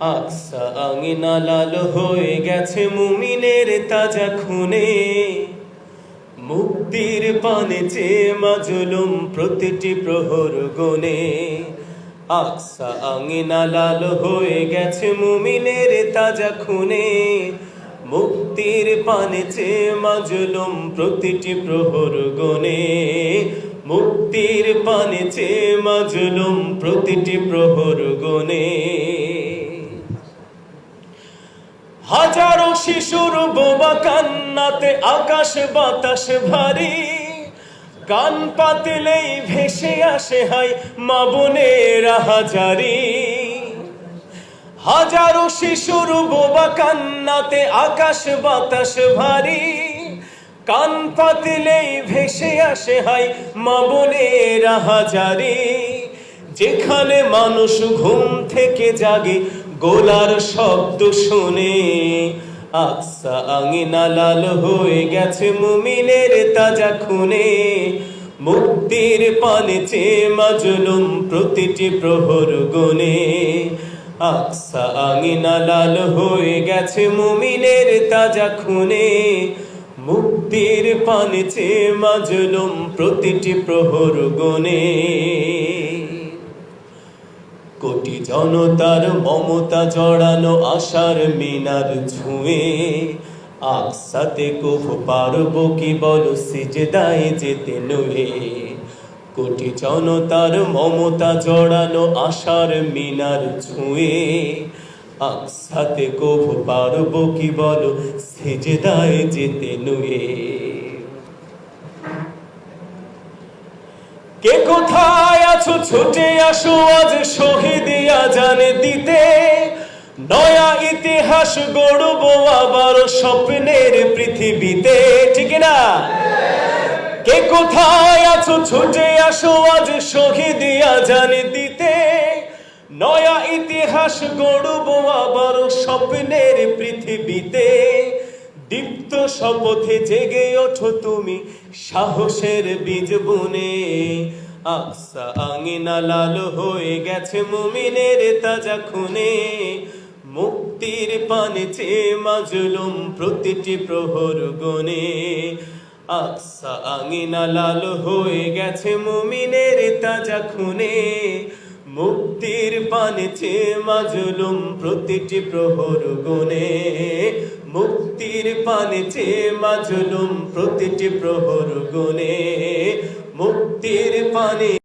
আকসা আঙিনা লাল হয়ে গেছে মুমিনের তাজা খুনে। মুক্তির পানে চেয়ে মাজলুম প্রতিটি প্রহর গনে। আকসা আঙিনা লাল হয়ে গেছে মুমিনের তাজা খুনে। মুক্তির পানে চেয়ে মাজলুম প্রতিটি প্রহর গনে। মুক্তির পানে চেয়ে মাজলুম প্রতিটি প্রহর গনে। হাজারো শিশুর বোবা কান্নাতে আকাশ বাতাস ভারী। কান পাতলেই ভেসে আসে হাই মা বোনেরা হাজারি। হাজারো শিশুর বোবা কান্নাতে আকাশ বাতাস ভারী। কান পাতলেই ভেসে আসে হাই মা বোনেরা হাজারি। যেখানে মানুষ ঘুম থেকে জাগে গোলার শব্দ শুনে আকসা আঙিনা লাল হয়ে গেছে মুমিনের তাজা খুনে। মুক্তির পানে চেয়ে মাজলুম প্রতিটি প্রহর গনে। আকসা আঙিনা লাল হয়ে গেছে মুমিনের তাজা খুনে। মুক্তির পানে চেয়ে মাজলুম প্রতিটি প্রহর গনে। কোটি জনতার মমতা জড়ানো আশার মিনার ছুঁয়ে। আকসাতে কোভ পারব কি বলো সিজদায় যেতে নুয়ে। কোটি জনতার মমতা জড়ানো আশার মিনার ছুঁয়ে। আকসাতে কোভ পারব কি বলো সিজদায় যেতে নুয়ে। কে কোথায় আছো, ছুটে আসো, আজ শহীদিয়া জানে দিতে। নয়া ইতিহাস গড়ব আবার স্বপ্নের পৃথিবীতে। ঠিক না? কে কোথায় আছো, ছুটে আসো, আজ শহীদিয়া জানে দিতে। নয়া ইতিহাস গড়ব আবার স্বপ্নের পৃথিবীতে। দীপ্ত শপথে জেগে ওঠো তুমি সাহসের বীজ বুনে। আকসা আঙিনা লাল হয়ে গেছে মুমিনের তাজা খুনে। মুক্তির পানে মাজলুম প্রতিটি প্রহর গনে। আকসা আঙিনা লাল হয়ে গেছে মুমিনের তাজা খুনে। মুক্তির পানে মাজুলুম প্রতিটি প্রহর গুনে মুক্তির পানে মাজলুম প্রতিটি প্রহর গুনে মুক্তির পানে